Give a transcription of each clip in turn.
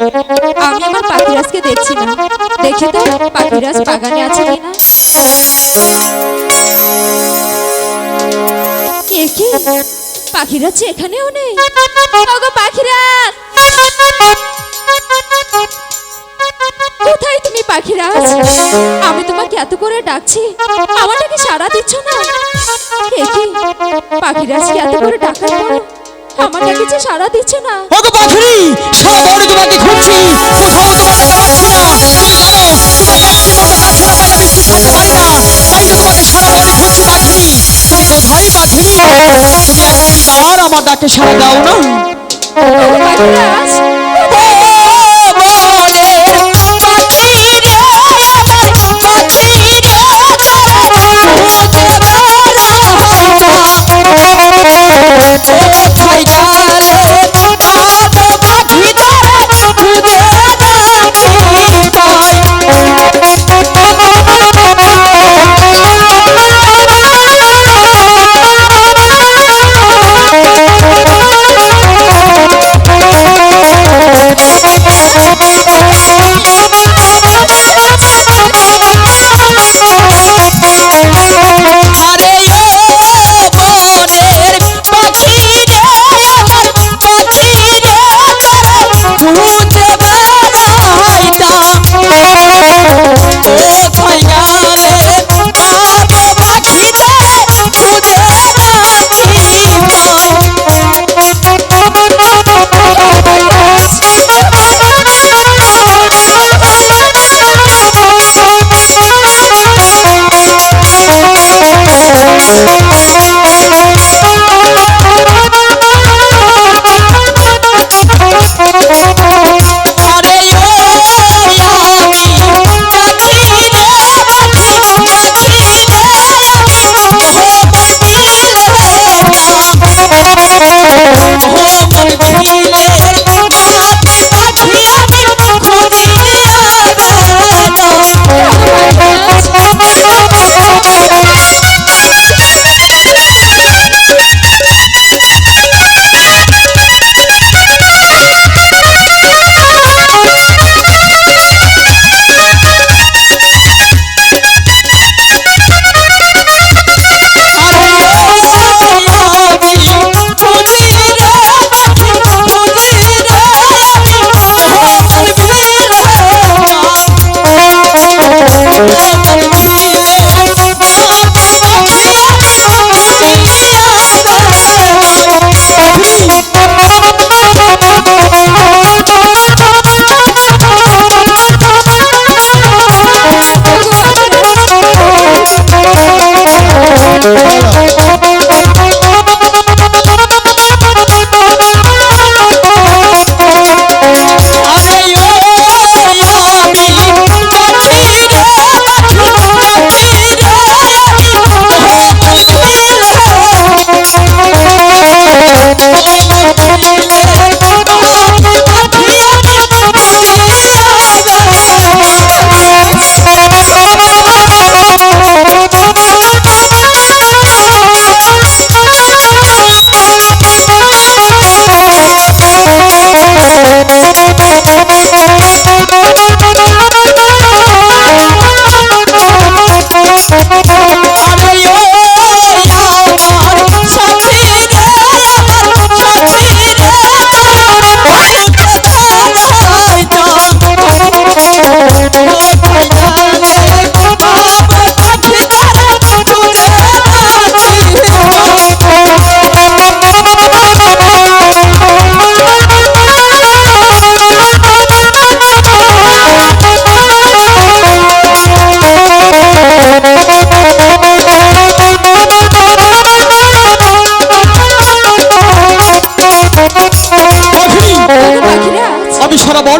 আমি আমার পাখিরাজকে দেখছি না। দেখি তো, পাখিরাজ বাগানে আছে কিনা? কে, কি? পাখিরাজ এখানেও নেই। ওগো পাখিরাজ! কোথায় তুমি পাখিরাজ? আমি তোমাকে এত করে ডাকছি আমারটাকে সাড়া দিচ্ছ না? কে কি পাখিরাজ কি এত করে ডাকার পর আমারটাকে সারা দিচ্ছে না ওগো পাখি সারা বড় তোমাকে খুঁজছি কোথাও তোমাকে পাচ্ছি না তুমি জানো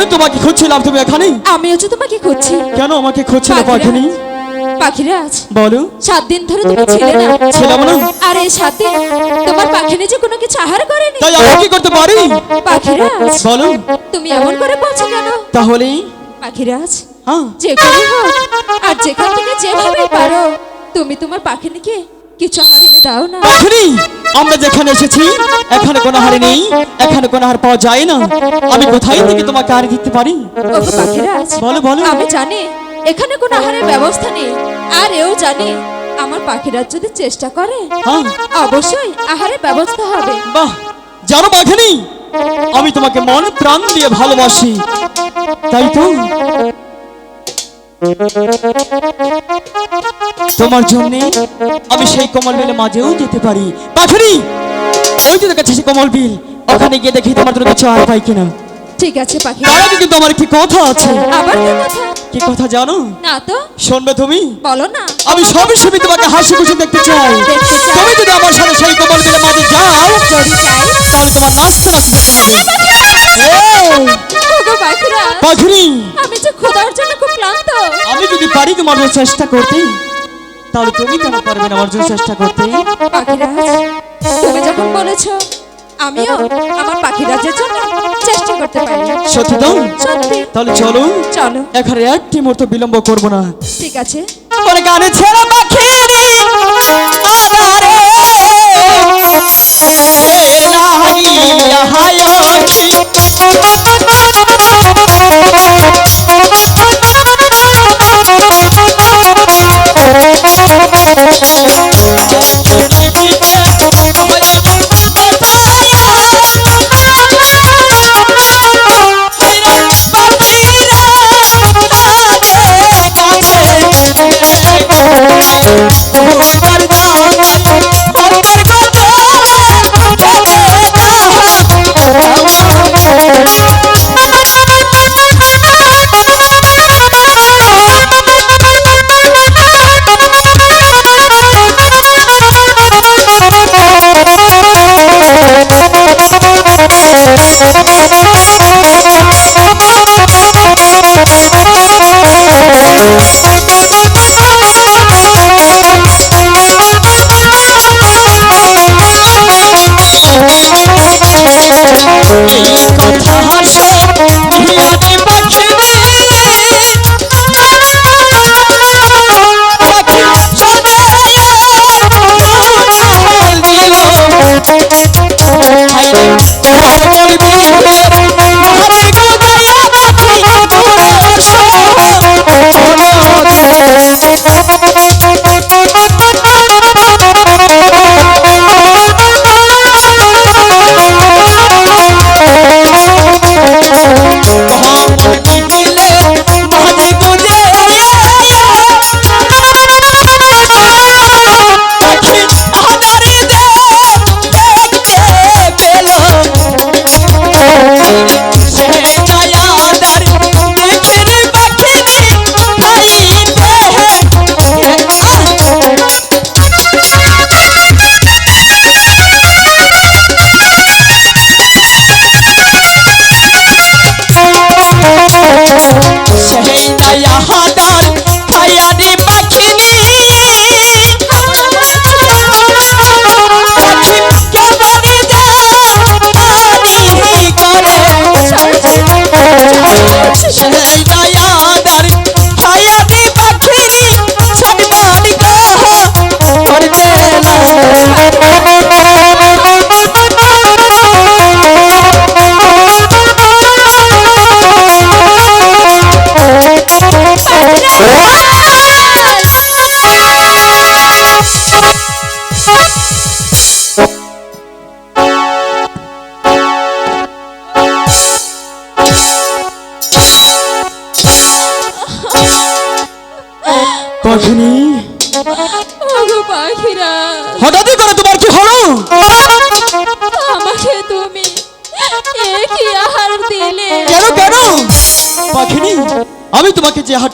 আমি বনে তোমাকে খুঁজছিলাম তুমি এখানে? আমিও যে তোমাকে খুঁজছি। কেন আমাকে খুঁজছিলে পাখিনি পাখিরাজ বলো। সাত দিন ধরে তুমি ছিলে না। ছিলাম না আর এই সাত দিন তোমার পাখিনে যে কোনো কিছু আহার করেনি। তাই আমি কি করতে পারি? পাখিরাজ বলো। তুমি এমন করে বলছো কেন? তাহলে? পাখিরাজ হ্যাঁ। যে হোক আর যেখান থেকে যেভাবে পারো তুমি তোমার পাখিনিকে কিছু এনে দাও না। পাখিনি আমরা যেখানে এসেছি এখানে কোনো হার নেই এখানে কোনো হার পাওয়া যায় না। আমি কোথায় থেকে তোমাকে হার দিতে পারি? ওগো পাখিরাজ বলো বলো। আমি জানি এখানে কোনো আহারের ব্যবস্থা নেই আর এও জানি আমার পাখিরাজ যদি চেষ্টা করে হ্যাঁ। অবশ্যই আহারের ব্যবস্থা হবে। বাহ জানো বাঘানি আমি তোমাকে মন প্রাণ দিয়ে ভালোবাসি। তাই তো? তোমার জন্য আমি সেই কমল বিলের মাঝেও যেতে পারি পাখরি ওই যে কাছে সেই কমল বিল ওখানে গিয়ে দেখি তোমার জন্য কিছু আর পাই কিনা ঠিক আছে পাখি তার আগে কিন্তু আমার একটি কথা আছে আবার কি কথা কি কথা জানো না তো শুনবে তুমি বলো না আমি সবই সবই তোমাকে হাসি খুশি দেখতে চাই তুমি যদি আমার সাথে সেই কমল বিলের মাঝে যাও যদি চাই তাহলে তোমার নাচতে নাচতে যেতে হবে। আমি যে খোদার জন্য খুব ক্লান্ত আমি যদি পারি তোমার জন্য চেষ্টা করতে তাহলে তুমি কেন পারবে না আমার জন্য চেষ্টা করতে পাখিরাজ তুমি যখন বলেছ আমিও আমার পাখিরাজের জন্য চেষ্টা করতে পারি সত্যি তো সত্যি তাহলে চলো চলো এখানে একটি মুহূর্ত বিলম্ব করব না ঠিক আছে ওরে গানে ছেড়ে পাখি লাগিয়া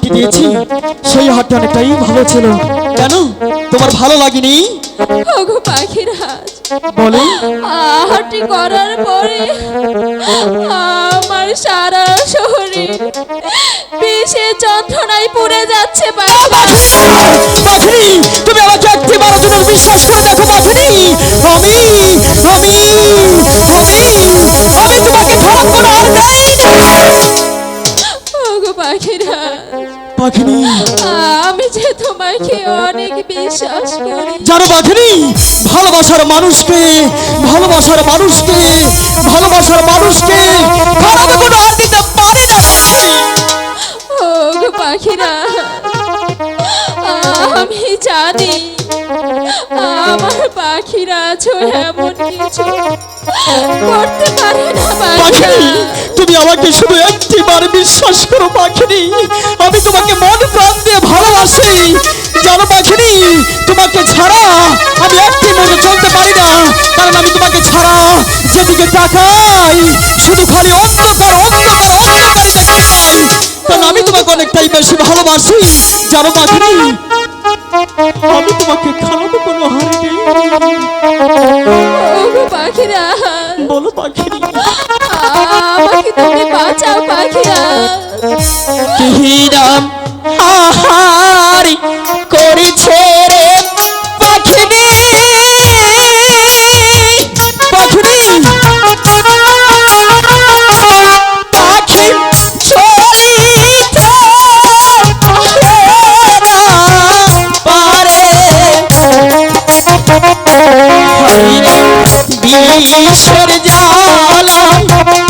হাটটি দিয়েছি। সেই হাটটা অনেকটাই ভালো ছিল। কেন? তোমার ভালো লাগেনি? ওগো পাখিরাজ। বলো। আহারটি করার পরে আমার সারা শরীর বিষে যন্ত্রণায় পুড়ে যাচ্ছে পাখিরাজ পাখিনি তুমি আমাকে একটি বারো জনের বিশ্বাস করে দেখো পাখিনি আমি আমি আমি আমি তোমাকে খারাপ করে আর দেই ওগো পাখিরা পাখিনি আমি যে তোমাকে অনেক বিশ্বাস করি। জানো বাঘিনী ভালোবাসার মানুষকে ভালোবাসার মানুষকে ভালোবাসার মানুষকে খারাপ কোনো হাত দিতে পারে না পাখি ও পাখিরা আমি জানি আমার পাখিরা আছো এমন কিছু করতে পারে না পাখিরা। তুমি আমাকে শুধু একটি বার বিশ্বাস করো পাখিনি আমি তোমাকে মন প্রাণ দিয়ে ভালোবাসি। জানো পাখিনি তোমাকে ছাড়া আমি একটি মনে চলতে পারি না। কারণ আমি তোমাকে ছাড়া যেদিকে তাকাই শুধু খালি অন্ধকার অন্ধকার পাই কারণ আমি তোমাকে অনেকটাই বেশি ভালোবাসি। জানো পাখিনি আমি তোমাকে খাওয়াবো কোনো ও পাখিরা। বলো পাখিনি আমাকে তুমি বাঁচাও পাখিরা। কিরাম আহারি করেছে? বিষের জ্বালা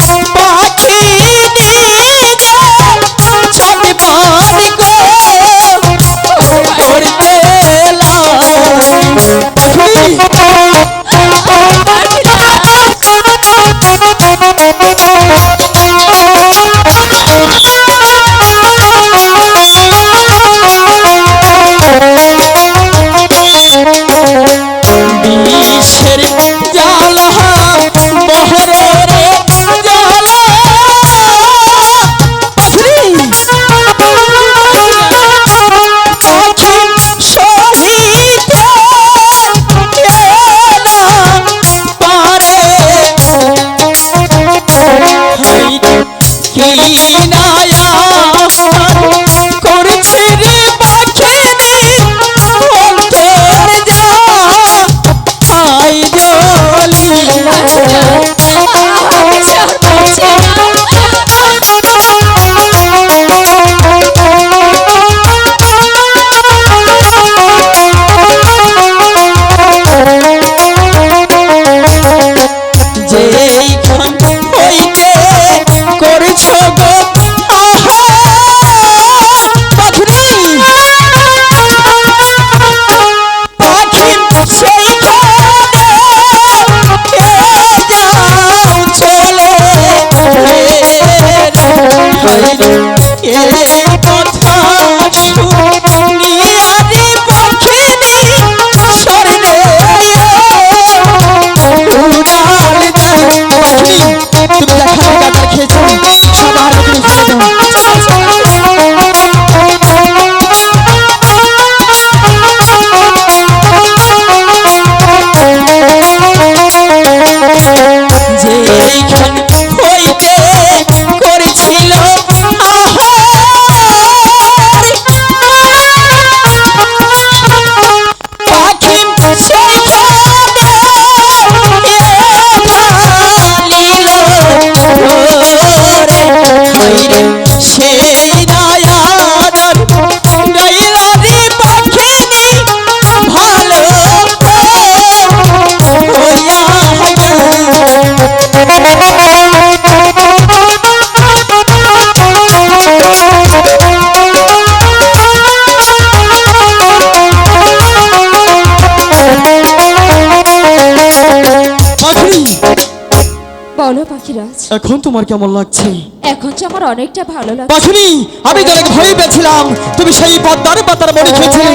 এখন তোমার কেমন লাগছে? এখন যে আমার অনেকটা ভালো লাগে পাখিনি আমি তো ভয় পেয়েছিলাম তুমি সেই পদ্মার পাতার মনে খেয়েছিলে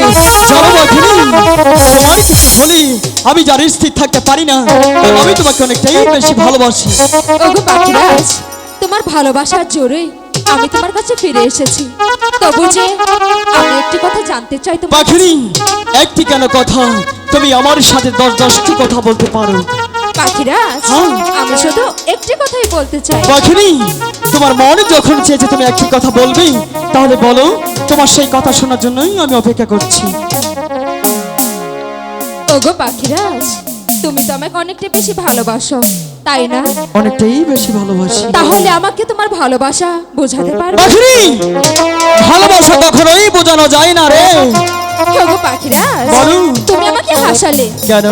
চলো পাখিনি তোমার কিছু হলে আমি জানি স্থির থাকতে পারি না আমি তোমাকে অনেকটাই বেশি ভালোবাসি। ওগো পাখিরাজ তোমার ভালোবাসার জোরে আমি তোমার কাছে ফিরে এসেছি। তবু যে আমি একটি কথা জানতে চাই তোমার পাখিনি একটি কেন কথা তুমি আমার সাথে দশ দশটি কথা বলতে পারো। পাখিরাজ হ্যাঁ। আমি শুধু একটি কথাই বলতে চাই পাখিনি তোমার মনে যখন চেয়েছে তুমি একটি কথা বলবে তাহলে বলো তোমার সেই কথা শোনার জন্যই আমি অপেক্ষা করছি ওগো পাখিরাজ তুমি তো আমাকে অনেকটা বেশি ভালোবাসো তাই না? অনেকটাই বেশি ভালোবাসি। তাহলে আমাকে তোমার ভালোবাসা বোঝাতে পারবে ভালোবাসা কখনোই বোঝানো যায় না রে। ওগো পাখিরাজ বলো। তুমি আমাকে হাসালে। কেন?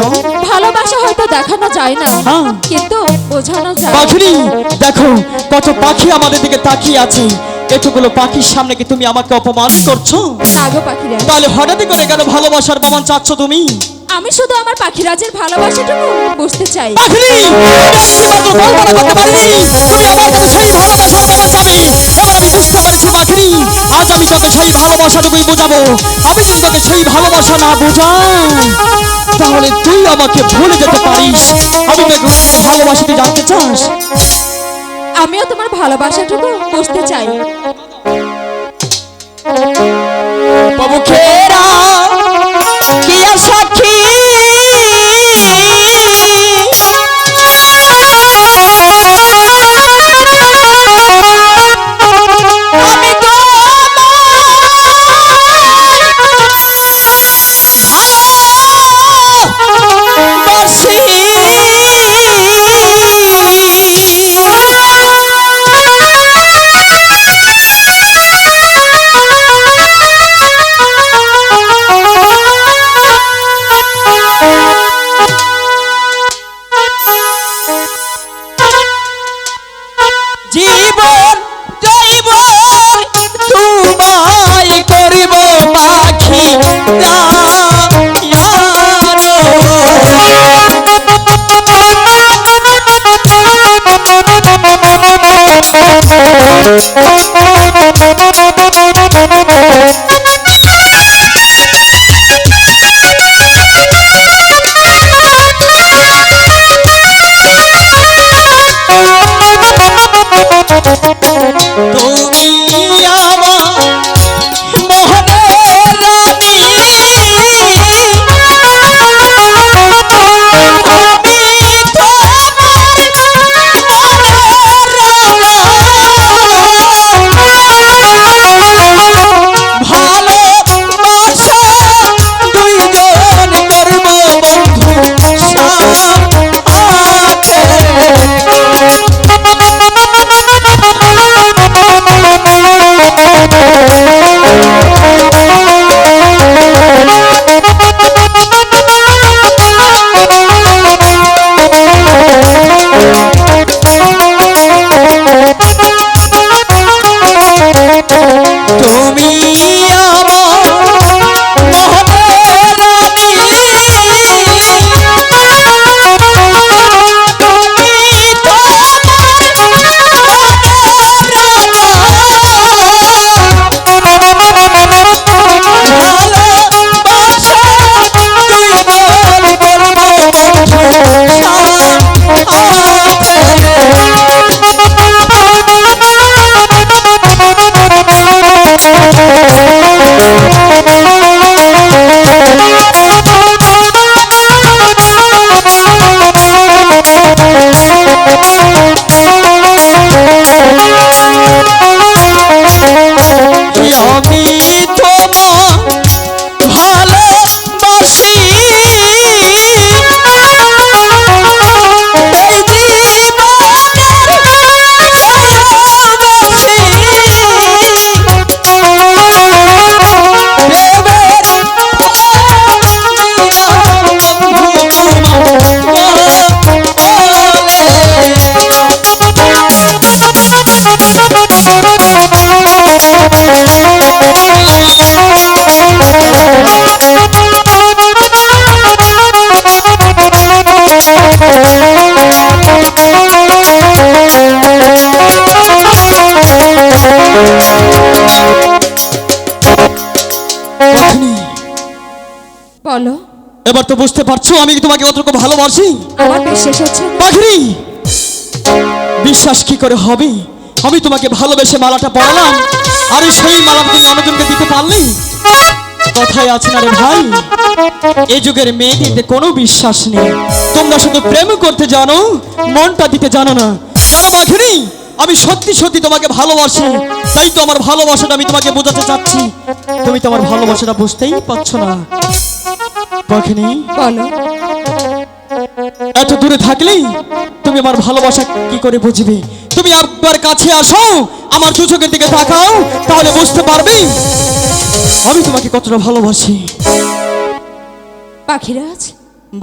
ভালোবাসা হয়তো দেখানো যায় না হ্যাঁ। কিন্তু বোঝানো যায়। পাখিনি দেখো কত পাখি আমাদের দিকে তাকিয়ে আছে। এতগুলো পাখির সামনে কি তুমি আমাকে অপমান করছ? না গো পাখিরাজ তাহলে হঠাৎ করে কেন ভালোবাসার প্রমাণ চাচ্ছ তুমি? আমি শুধু আমার পাখিরাজের ভালোবাসাটুকু বুঝতে চাই আজ আমি তোকে সেই ভালোবাসাটুকুই বোঝাবো। আমি যদি তোকে সেই ভালোবাসা না বোঝাই। তাহলে তুই আমাকে ভুলে যেতে পারিস। আমি তোকে ভালোবাসাতে জানতে চাস। আমিও তোমার ভালোবাসাটুকু বুঝতে চাই। কি পারছ? আমি কি তোমাকে কতটুকু ভালোবাসি? আমার বিশ্বাস হচ্ছে। না বিশ্বাস কি করে হবে? আমি তোমাকে ভালোবেসে মালাটা পরালাম। আর সেই মালাটা তুমি অন্যজনকে দিতে পারলে? কথায় আছে না রে ভাই? এই যুগের মেয়েদের কোনো বিশ্বাস নেই। তোমরা শুধু প্রেম করতে জানো মনটা দিতে জানো না। জানো পাখিনি আমি সত্যি সত্যি তোমাকে ভালোবাসি। তাই তো আমার ভালোবাসাটা আমি তোমাকে বোঝাতে চাচ্ছি। তুমি তো আমার ভালোবাসাটা বুঝতেই পারছ না। পাখিনি? বলো। এত দূরে থাকলেই তুমি আমার ভালোবাসা কি করে বুঝবে? তুমি একবার কাছে আসো আমার দু চোখের দিকে তাকাও তাহলে বুঝতে পারবে আমি তোমাকে কতটা ভালোবাসি। পাখিরাজ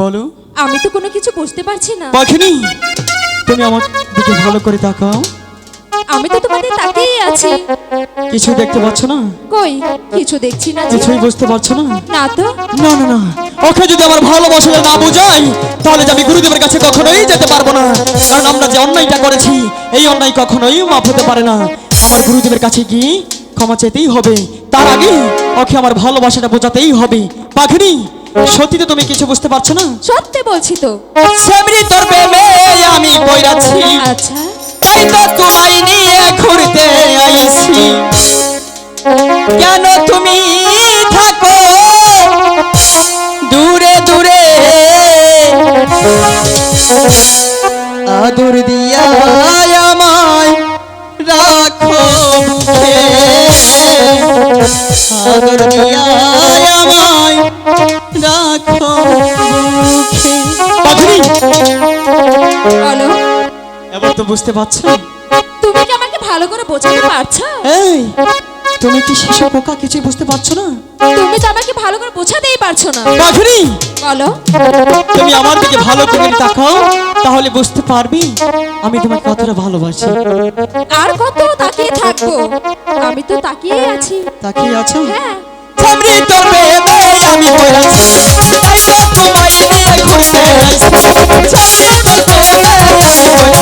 বলো। আমি তো কোনো কিছু বুঝতে পারছি না। পাখিনি? তুমি আমার দিকে ভালো করে তাকাও। আমি তো তোমাদের তাকিয়ে আছি। কিছু দেখতে পাচ্ছ না? কই? কিছু দেখছি না কিছুই বুঝতে পারছ না? না তো। না না না। ওকে যদি আমার ভালোবাসাটা না বোঝাই তাহলে আমি গুরুদেবের কাছে কখনোই যেতে পারব না। কারণ আমরা যে অন্যায়টা করেছি এই অন্যায় কখনোই মাফ হতে পারে না। আমার গুরুদেবের কাছে গিয়ে ক্ষমা চেতেই হবে? তার আগে ওকে আমার ভালোবাসাটা বোঝাতেই হবে। পাখিনি সত্যি তো তুমি কিছু বুঝতে পারছ না? সত্যি বলছি তো। সেমরি তোর প্রেমে আমি পড়াচ্ছি আচ্ছা। তাই তো তোমায় নিয়ে ঘুরতে আইছি। কেন তুমি থাকো দূরে দূরে? আদর দিয়া আমায় রাখো আদর দিয়া আমায় রাখো এবার তো বুঝতে পারছ? তুমি কি আমাকে ভালো করে বোঝাতে পারছ? এই তুমি কি শিশু পোকা কিছুই বুঝতে পারছ না? তুমি তো আমাকে ভালো করে বোঝাতেই পারছ না। পাখরি বলো। তুমি আমার দিকে ভালো করে তাকাও তাহলে বুঝতে পারবি আমি তোমাকে কতটা ভালোবাসি। আর কত তাকিয়ে থাকব? আমি তো তাকিয়ে আছি। তাকিয়ে আছো? হ্যাঁ। আমি তো আমি তো তোমায় নিয়ে ঘুরতে আইছি কেন তুমি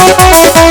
দূরে ভাই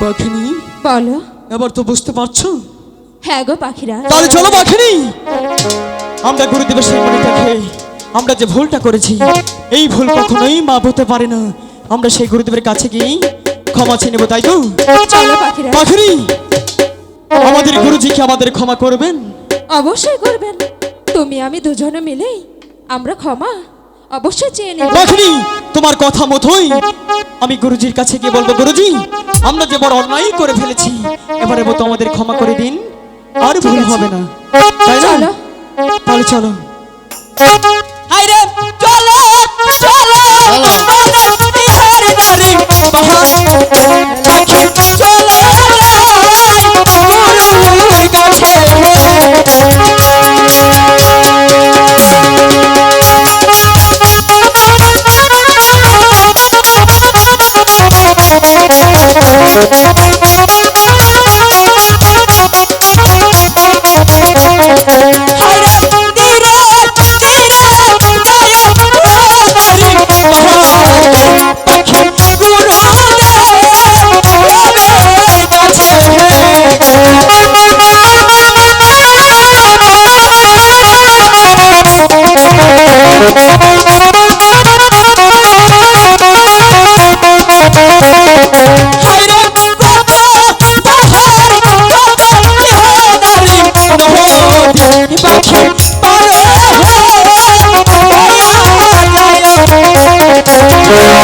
পাখিনি? বলো। এবার তো বুঝতে পারছ? হ্যাঁ গো পাখিরা। তাহলে চলো পাখিনি। আমরা গুরুদেবের সেই মণিটাকে আমরা যে ভুলটা করেছি এই ভুল কখনোই মাপ হতে পারে না। আমরা সেই গুরুদেবের কাছে গিয়ে ক্ষমা চেয়ে নেব তাই তো? পাখিনি আমাদের গুরুজি কি আমাদের ক্ষমা করবেন? অবশ্যই করবেন। তুমি আমি দুজনে মিলেই আমরা ক্ষমা অবশ্যই চেয়ে নেব। তোমার কথা মতোই আমি গুরুজির কাছে গিয়ে বলব গুরুজি আমরা যে বড় অন্যায় করে ফেলেছি এবারে মতো আমাদের ক্ষমা করে দিন আর ভুল হবে না। তাই না? চলো। তাহলে চলো হাইরে চলো। চলো। চলো।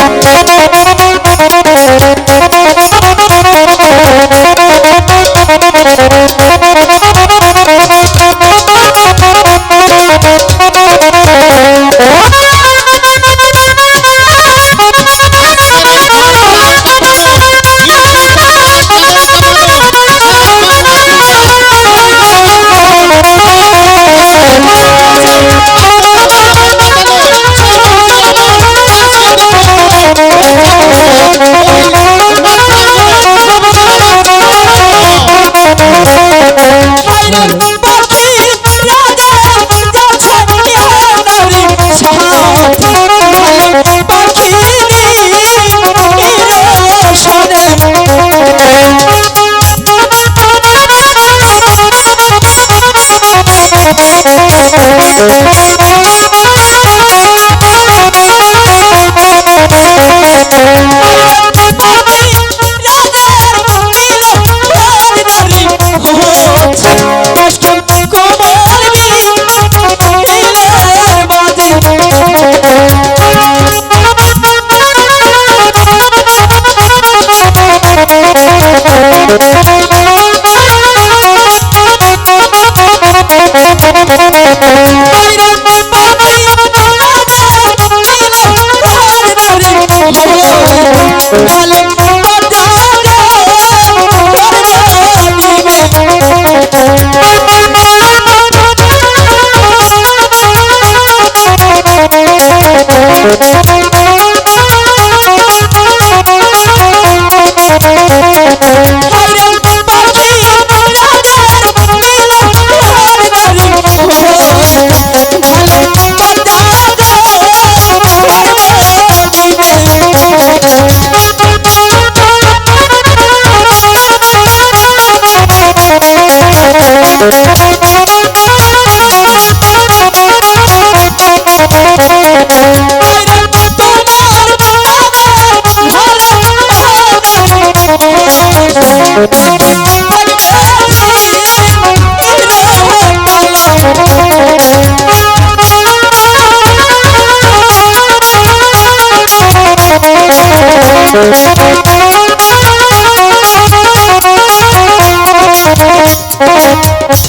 Thank you.